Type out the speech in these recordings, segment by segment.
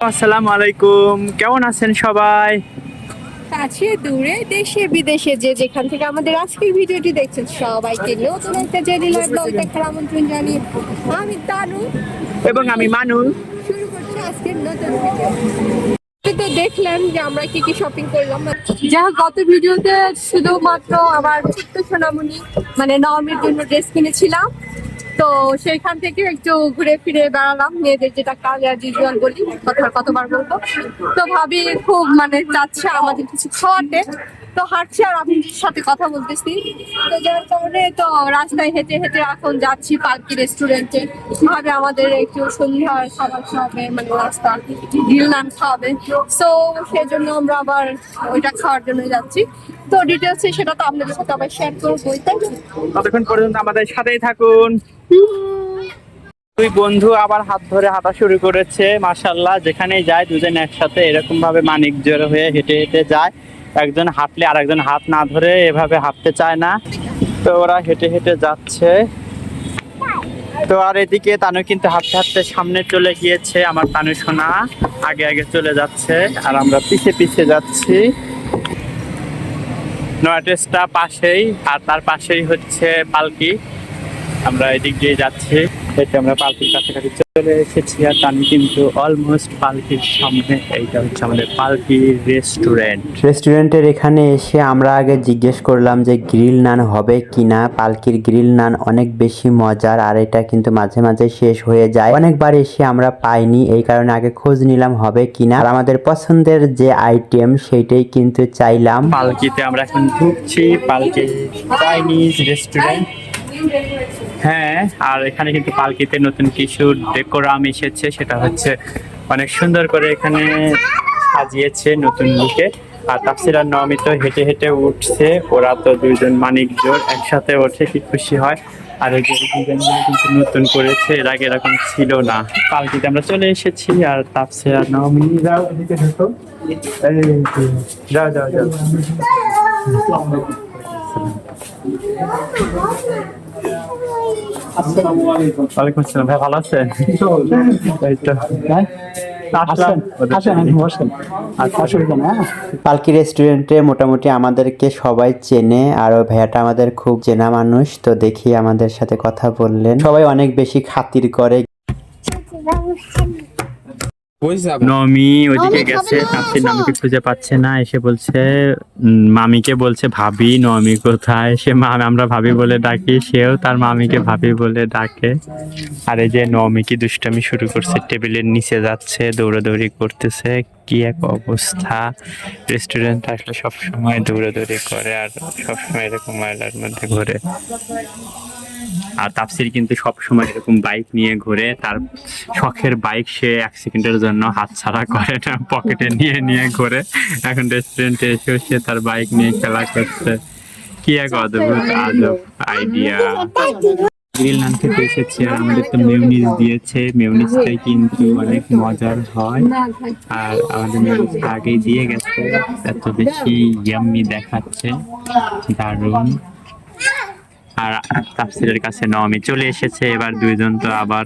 আসসালামু আলাইকুম কেমন আছেন সবাই? কাছে দূরে দেশে বিদেশে যে যেখান থেকে আমাদের আজকের ভিডিওটি দেখছেন সবাইকে নতুন একটা জেডি লাইভ ব্লগ দেখার আমন্ত্রণ জানিয়ে আমি তানু। এবং আমি মানু। শুরু করছি আজকের নতুন ভিডিও। তো দেখলেন যে আমরা কি কি শপিং করলাম। যা হোক, গত ভিডিওতে শুধুমাত্র আমার ছোট্ট সোনামণি মানে নবমীর জন্য ড্রেস কিনেছিলাম। তো সেইখান থেকে একটু ঘুরে ফিরে বেড়ালাম, মেয়েদের যেটা কাজ আর ইউজুয়াল বলি কথা কতবার বলব। তো ভাবি খুব মানে চাচ্ছে আমাদের কিছু খাওয়াতে, তো হাঁটছি আর আপনাদের সাথে কথা বলতেছি। তো যার কারণে তো রাস্তায় হেঁটে হেঁটে এখন যাচ্ছি পার্কি রেস্টুরেন্টে। ভাবে আমাদের একটু সন্ধ্যার খাবার খাওয়াবে মানে রাস্তা গ্রিল নান খাওয়াবে। সো সেজন্য আমরা আবার ওইটা খাওয়ার জন্য যাচ্ছি। তো ডিটেলস সেটা তো আপনাদের সাথে আবার শেয়ার করব? ততক্ষণ পর্যন্ত আমাদের সাথেই থাকুন। দুই বন্ধু আবার হাত ধরে হাঁটা শুরু করেছে মাশাল্লাহ যেখানেই যায়, দুজন একসাথে এরকম ভাবে মানিক জোর হয়ে হেঁটে হেঁটে যায়। একজন হাঁটলে আর একজন হাত না ধরে এভাবে হাঁটতে চায় না। তো ওরা হেঁটে হেঁটে যাচ্ছে। তো আর এদিকে তানু কিন্তু হাঁটতে হাঁটতে সামনে চলে গিয়েছে, আমার তানু সোনা। আগে আগে চলে যাচ্ছে, আর আমরা পিছে পিছে যাচ্ছি। নয়াটেসটা পাশেই আর তার পাশেই হচ্ছে পালকি। আমরা এদিক দিয়ে যাচ্ছি এতে আমরা পালকির কাছাকাছি চলে এসেছি আর আমি কিন্তু অলমোস্ট পালকির সামনে এইটা হচ্ছে আমাদের পালকি রেস্টুরেন্ট রেস্টুরেন্টের এখানে এসে আমরা আগে জিজ্ঞেস করলাম যে গ্রিল নান হবে কিনা পালকির গ্রিল নান অনেক বেশি মজার আর এটা কিন্তু মাঝে মাঝে শেষ হয়ে যায়। অনেকবার এসে আমরা পাইনি এই কারণে আগে খোঁজ নিলাম হবে কিনা। আর আমাদের পছন্দের যে আইটেম সেইটাই কিন্তু চাইলাম। পালকিতে আমরা এখন ঢুকছি পালকি চাইনিজ রেস্টুরেন্ট হ্যাঁ আর এখানে কিন্তু পালকিতে নতুন কিছু ডেকোরাম এসেছে সেটা হচ্ছে অনেক সুন্দর করে এখানে সাজিয়েছে নতুন লুকে। আর তাফসির আর নমিত হেঁটে হেঁটে উঠছে ওরা তো দুইজন মানিক জোর একসাথে ওঠে কি খুশি হয়। আর এই ডিজাইনগুলো কিন্তু নতুন করেছে এর আগে এরকম ছিল না। পালকিতে আমরা চলে এসেছি আর তাফসির আর নমি যাও এদিকে ঢুকো। যাও যাও যাও। ওয়ালাইকুম আসসালাম। ভাই ভালো আছেন? এই তো। আসলাম। পালকি রেস্টুরেন্টে মোটামুটি আমাদেরকে সবাই চেনে আর ওই ভাইয়াটা আমাদের খুব চেনা মানুষ তো দেখি আমাদের সাথে কথা বললেন। সবাই অনেক বেশি খাতির করে। নমি ওদিকে গেছে তাপসির নমিকে খুঁজে পাচ্ছে না এসে বলছে মামিকে বলছে ভাবি নমি কোথায়? সে মামি আমরা ভাবি বলে ডাকি সেও তার মামিকে ভাবি বলে ডাকে। আর এই যে নমি কি দুষ্টামি শুরু করছে টেবিলের নিচে যাচ্ছে দৌড়াদৌড়ি করতেছে কি এক অবস্থা। রেস্টুরেন্ট আসলে সবসময় দৌড়াদৌড়ি করে আর সবসময় এরকম ময়লার মধ্যে ঘোরে। আর তাপসির কিন্তু সবসময় এরকম বাইক নিয়ে ঘুরে, তার শখের বাইক সে এক সেকেন্ডের জন্য হাতছাড়া করে না পকেটে নিয়ে নিয়ে ঘুরে। এখন রেস্টুরেন্টে এসেও সে তার বাইক নিয়ে খেলা করছে। কি এক অদ্ভুত আজব আইডিয়া গ্রিল নান খেতে এসেছি আর আমাদের তো মেউনিজ দিয়েছে। মেউনিজটাই কিন্তু অনেক মজার হয়। আর আমাদের মেউনিজটা আগেই দিয়ে গেছে, এত বেশি ইয়াম্মি দেখাচ্ছে। দারুণ। আর তাফসিরের কাছে নমি চলে এসেছে। এবার দুইজন তো আবার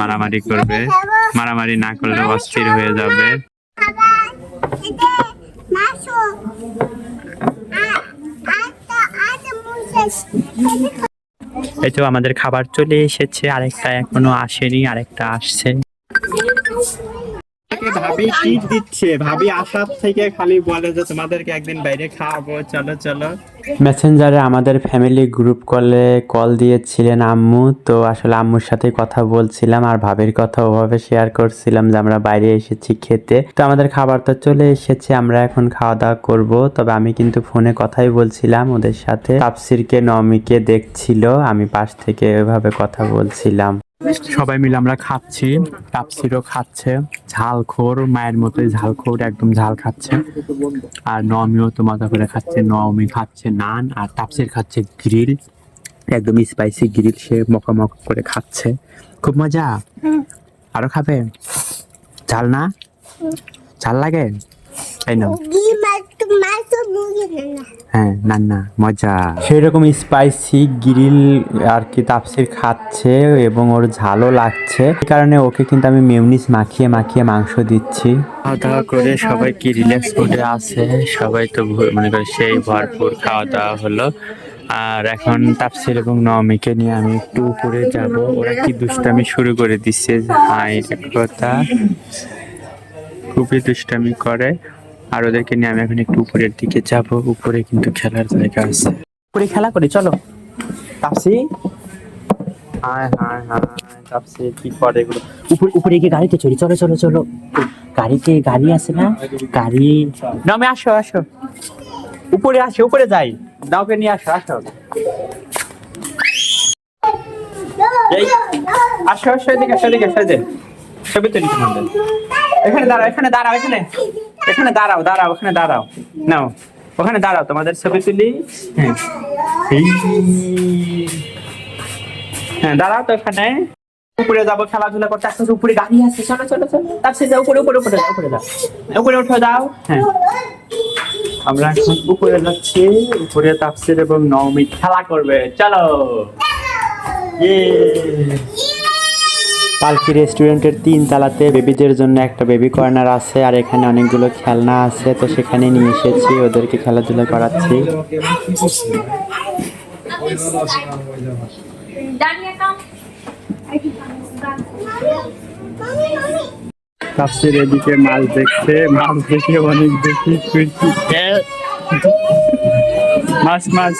মারামারি করবে। মারামারি না করলে অস্থির হয়ে যাবে। এই তো আমাদের খাবার চলে এসেছে। আরেকটা এখনও আসেনি, আরেকটা আসছে। ভাবি ট্রিট দিচ্ছে ভাবি আসার থেকে খালি বলে যে তোমাদেরকে একদিন বাইরে খাওয়াবো চলো চলো। মেসেঞ্জারে আমাদের ফ্যামিলি গ্রুপ কলে কল দিয়েছিলেন আম্মু তো আসলে আম্মুর সাথে কথা বলছিলাম আর ভাবির কথা ওভাবে শেয়ার করছিলাম যে আমরা বাইরে এসেছি খেতে। তো আমাদের খাবার তো চলে এসেছে আমরা এখন খাওয়া দাওয়া করব তবে আমি কিন্তু ফোনে কথাই বলছিলাম ওদের সাথে। তাপসিরকে নমিকে দেখছিল আমি পাশ থেকে ওইভাবে কথা বলছিলাম। সবাই মিলে আমরা খাচ্ছি। তাপসিরও খাচ্ছে। ঝালখোর মায়ের মতোই ঝালখোর একদম ঝাল খাচ্ছে। আর নমিও তো মজা করে খাচ্ছে। নমি খাচ্ছে নান আর তাপসির খাচ্ছে গ্রিল। একদম স্পাইসি গ্রিল সে মকামক করে খাচ্ছে। খুব মজা? আরও খাবে? ঝাল না? ঝাল লাগে? তাই না ডিম হ্যাঁ না না মজা। সেই রকম স্পাইসি গ্রিল আর কি তাপসির খাচ্ছে এবং ওর ঝালও লাগছে। এই কারণে ওকে কিন্তু আমি মেউনিস মাখিয়ে মাখিয়ে মাংস দিচ্ছি। খাওয়া দাওয়া করে সবাই কি রিল্যাক্স করে আছে। সবাই তো মনে করে সেই ভরপুর খাওয়া দাওয়া হলো। আর এখন তাপসির এবং নমিকে নিয়ে আমি একটু উপরে যাব। ওরা কি দুষ্টামি শুরু করে দিচ্ছে? হাই কথা? খুবই দুষ্টামি করে। আর ওদেরকে নিয়ে আমি এখন একটু উপরের দিকে যাব। উপরে কিন্তু খেলার জায়গা আছে। উপরে খেলা করি চলো। তাপসি? হায় হায় হায় তাপসি কি করে এগুলো? উপরে উপরে গিয়ে গাড়িতে চড়ি চলো চলো চলো। গাড়িতে গাড়ি আছে না? গাড়ি। নামে আসো আসো। উপরে আসো উপরে যাই। দাওকে নিয়ে আসো আসো। আসো আসো এদিকে আসো এদিকে আসো এদিকে ছবি তুলি তোমাদের। এখানে দাঁড়াও এখানে দাঁড়াও, এখানে। এখানে দাঁড়াও দাঁড়াও, ওখানে দাঁড়াও। নাও, ওখানে দাঁড়াও, তোমাদের ছবি তুলি। হ্যাঁ। হ্যাঁ দাঁড়াও তো এখানে। উপরে যাব, খেলাধুলা করতে। আস্তে উপরে গাড়ি আছে চলো চলো চলো। তারপরে যাও, উপরে উপরে উপরে যাও উপরে যাও। উপরে উঠে, দাও। হ্যাঁ। আমরা এখন উপরে যাচ্ছি। উপরে তাপসির এবং নবমী খেলা করবে। চলো। ইয়ে। পালকি রেস্টুরেন্টের তিন তালাতে বেবিদের জন্য একটা বেবি কর্নার আছে, আর এখানে অনেকগুলো খেলনা আছে। তো সেখানে নিয়ে এসেছি, ওদেরকে খেলাধুলা করাচ্ছি। এদিকে মাছ দেখছে, মাছ দেখে অনেক বেশি খুশি। মাছ মাছ।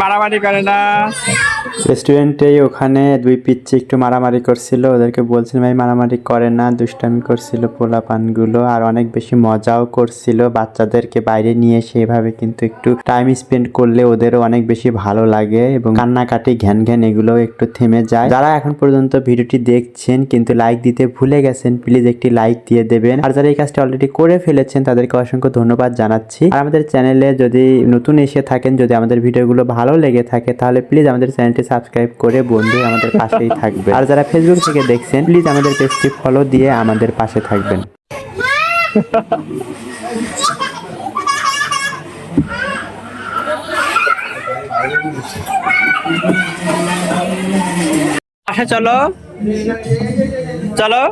মারামারি করে না। রেস্টুরেন্টেই ওখানে দুই পিচ্ছি একটু মারামারি করছিল। ওদেরকে বলছিলাম ভাই, মারামারি করে না, দুষ্টামি করছিল পোলা পানগুলো আর অনেক বেশি মজাও করছিল। বাচ্চাদেরকে বাইরে নিয়ে এসে এভাবে কিন্তু একটু টাইম স্পেন্ড করলে ওদেরও অনেক বেশি ভালো লাগে এবং কান্নাকাটি ঘ্যান ঘ্যান এগুলো একটু থেমে যায়। যারা এখন পর্যন্ত ভিডিওটি দেখছেন কিন্তু লাইক দিতে ভুলে গেছেন প্লিজ একটি লাইক দিয়ে দেবেন। আর যারা এই কাজটি অলরেডি করে ফেলেছেন, তাদেরকে অসংখ্য ধন্যবাদ জানাচ্ছি। আর আমাদের চ্যানেলে যদি নতুন এসে থাকেন, যদি আমাদের ভিডিওগুলো ভালো লেগে থাকে, তাহলে প্লিজ আমাদের চ্যানেলটি সাবস্ক্রাইব করে বন্ধু আমাদের পাশেই থাকবে আর যারা ফেসবুক থেকে দেখছেন প্লিজ আমাদের পেজটি ফলো দিয়ে আমাদের পাশে থাকবেন। বাসা চলো। চলো।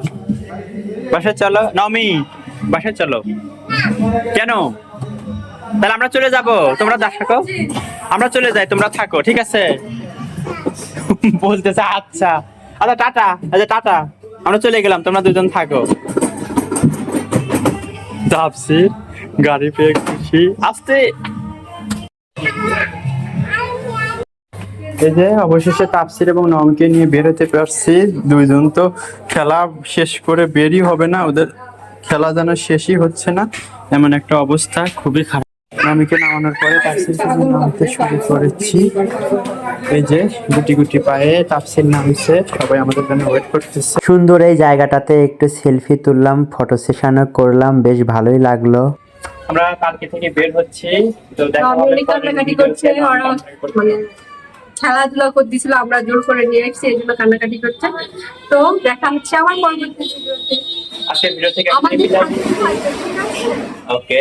বাসা চলো। নমি বাসা চলো। কেন? তাহলে আমরা চলে যাব। তোমরা থাকো। আমরা চলে যাই, তোমরা থাকো, ঠিক আছে? বলতেছে আচ্ছা। আচ্ছা টাটা। আচ্ছা টাটা। আমরা চলে গেলাম, তোমরা দুজন থাকো। তাপসির গাড়ি পেয়ে খুশি। আসতে। এই যে অবশেষে তাপসির এবং নমকে নিয়ে বেরোতে পারছি। দুইজন তো খেলা শেষ করে বেরই হবে না, ওদের খেলা যেন শেষই হচ্ছে না, এমন একটা অবস্থা, খুবই খারাপ। নমিকে নামানোর পরে তাপসিরকে নামতে শুরু করেছি। এই যে গুটি গুটি পায়ে তাপসির নামছে সবাই আমাদের জন্য ওয়েট করতেছে। সুন্দর এই জায়গাটাতে একটু সেলফি তুললাম ফটো সেশনও করলাম বেশ ভালোই লাগল। আমরা কালকে থেকে বের হচ্ছি তো দেখা হবে নর্মালি কান্নাকাটি করছে ওরা মানে খেলাধুলা করতেছিল আমরা জোর করে নিয়ে এসেছি এই জন্য কান্নাকাটি করছে। তো দেখা হচ্ছে আমার পরবর্তী ভিডিওতে আজকের ভিডিও থেকে? ওকে